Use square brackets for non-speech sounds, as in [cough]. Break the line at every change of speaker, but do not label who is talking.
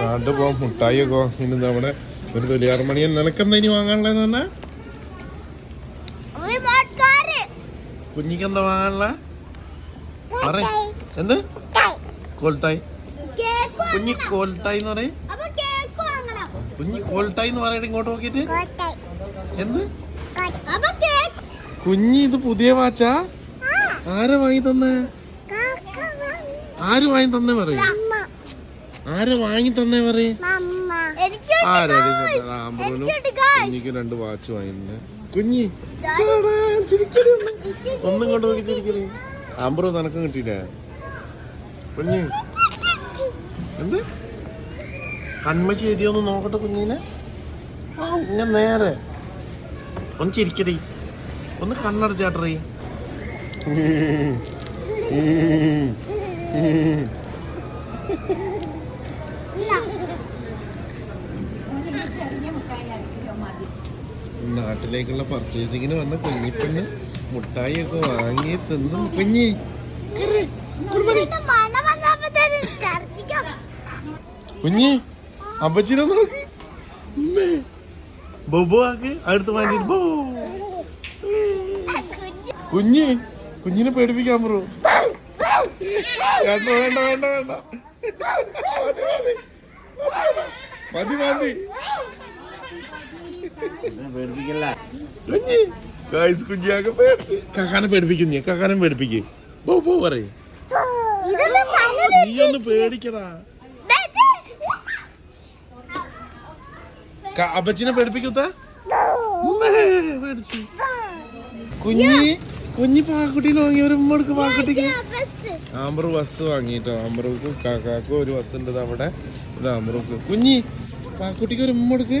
നാട്ടിൽ പോകാം മുട്ടായി ഒക്കെ ഇന്ന് നമ്മുടെ ഒരു തൊലിയാറ് മണി നിനക്കെന്താ ഇനി വാങ്ങാനുള്ളതെന്ന് പറഞ്ഞാ? കുഞ്ഞിക്കെന്താ വാങ്ങാനുള്ള? പറ എന്ത്? കോൽത്തായി.
കേക്ക്
കുഞ്ഞി കോൽത്തായി എന്ന് പറയും. കുഞ്ഞി കോൽത്തായി എന്ന് പറയട്ടെ ഇങ്ങോട്ട് നോക്കിയിട്ട്. എന്ത്? കുഞ്ഞി ഇത് പുതിയ വാച്ചാ? ആരാ വാങ്ങി തന്നേ? ആര് വാങ്ങി തന്നേ പറയും? ആരാ വാങ്ങി തന്നേ പറയുക കുഞ്ഞിക്ക് രണ്ട് വാച്ച് വാങ്ങിട്ടുണ്ട് കുഞ്ഞി. ചിരിക്കടി ഒന്നും. കൊണ്ട് നോക്കി ചിരിക്കണേ ആമ്പറു നിനക്കും കിട്ടിയില്ലേ? കുഞ്ഞി. എന്ത്? കൺമശി എഴുതിയൊന്ന് നോക്കട്ടെ കുഞ്ഞിനെ. ആ ഇങ്ങനെ നേരെ. ഒന്ന് ചിരിക്കടി. ഒന്ന് കണ്ണടച്ചാട്ടറി [laughs] നാട്ടിലേക്കുള്ള പർച്ചേസിങ്ങിന് വന്ന കുഞ്ഞിപ്പെണ്ണ് മുട്ടായി ഒക്കെ വാങ്ങി തിന്നു കുഞ്ഞി. കുഞ്ഞി അപ്പച്ചിനെ നോക്ക്. ബൊബു ആക്ക്. അടുത്ത് മാറ്റി. ബോ.
കുഞ്ഞി
കുഞ്ഞിനെ പേടിപ്പിക്കാൻ പറ. വേണ്ട വേണ്ട വേണ്ട വേണ്ട. മതി മതി കുഞ്ഞി ഗായ്സ് കുഞ്ഞിയാക്കെ പേടിച്ച് കാക്കാനെ പേടിപ്പിക്കും നീ കാക്കാനെ പേടിപ്പിക്കും. ബോ ബോ പറയും. നീ ഒന്ന് പേടിക്കടാ. അപ്പച്ചിനെ പേടിപ്പിക്കത്ത? പേടിച്ച്. കുഞ്ഞി കുഞ്ഞി പാക്കുട്ടീനെ വാങ്ങി ഒരു ഉമ്മടുക്ക് പാക്കുട്ടിക്ക്. Amber bus. വാങ്ങിട്ടോ ആമ്പറുക്ക് കാക്കാക്കും ഒരു ബസ് ഉണ്ട്. അവിടെ. ഇത് ആമ്പറുക്ക് കുഞ്ഞി പാക്കുട്ടിക്ക് ഒരു ഉമ്മടുക്ക്